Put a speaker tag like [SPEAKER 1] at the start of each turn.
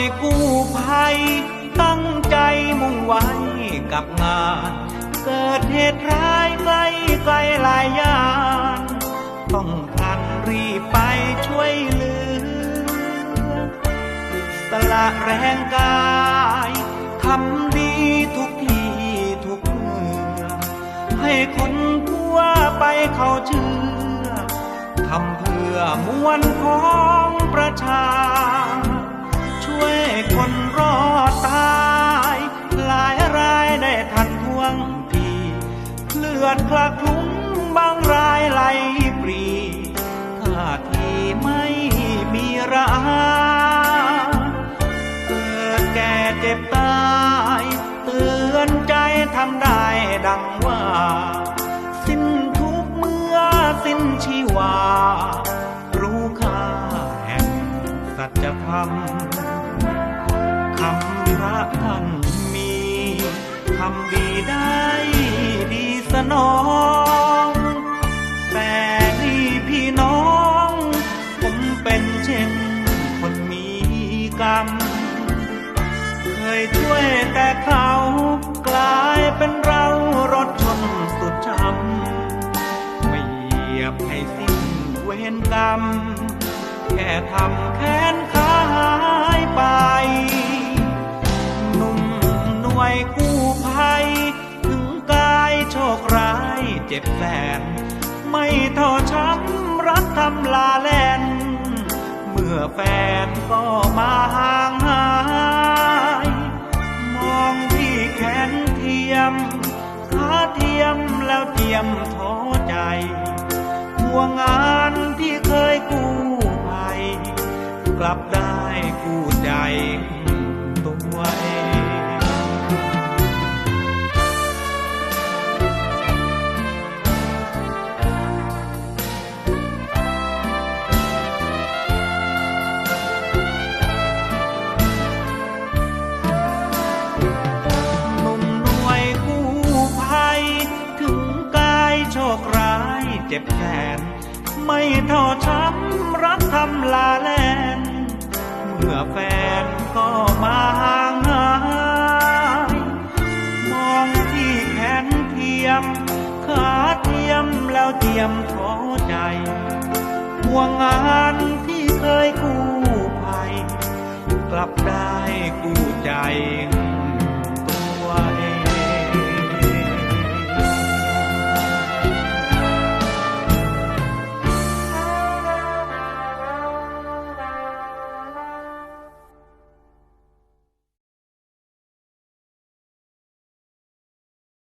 [SPEAKER 1] ยกู้ภัยตั้งใจมุ่งไว้กับงาน เกิดเหตุร้ายใกล้ใกล้หลายยาน ต้องทันรีบไปช่วยเหลือ สละแรงกายทำดีทุกที่ทุกเมื่อให้คนทั่วไปเขาเชื่อทำเพื่อมวลของประชา ช่วยคนรอดตายหลายรายได้ทันท่วงทีเลือดคลักคลุ้งบางรายไหลปรีท่าทีไม่มีราเดังว่า สิ้นทุกเมื่อสิ้นชีวา รู้ค่าแห่งสัจธรรมคำพระท่านมีทำดีได้ดีสนอง แต่นี่พี่น้อง ผมเป็นเช่นคนมีกรรม เคยช่วยแต่เขา สิ้นเวรกรรม แค่ทำแค้นขายไปหนุ่มหน่วยกู้ภัย ถึงกายโชคร้ายเจ็บแสน ไม่ท้อช้ำรักทำลาแลน เมื่อแฟนก็มาห่างหายมองที่แขนเทียมขาเทียมแล้วเทียมทอใจห่ วงงานที่เคยกู้ภัยกลับได้กู้ใจตัวเอง เจ็บแขน ไม่ท้อช้ำรักทำลาแลน เมื่อแฟนก็มาห่างหายมองที่แขนเทียม ขาเทียมแล้วเทียมท้อใจห่วงงานที่เคยกู้ภัยกลับได้กู้ใจ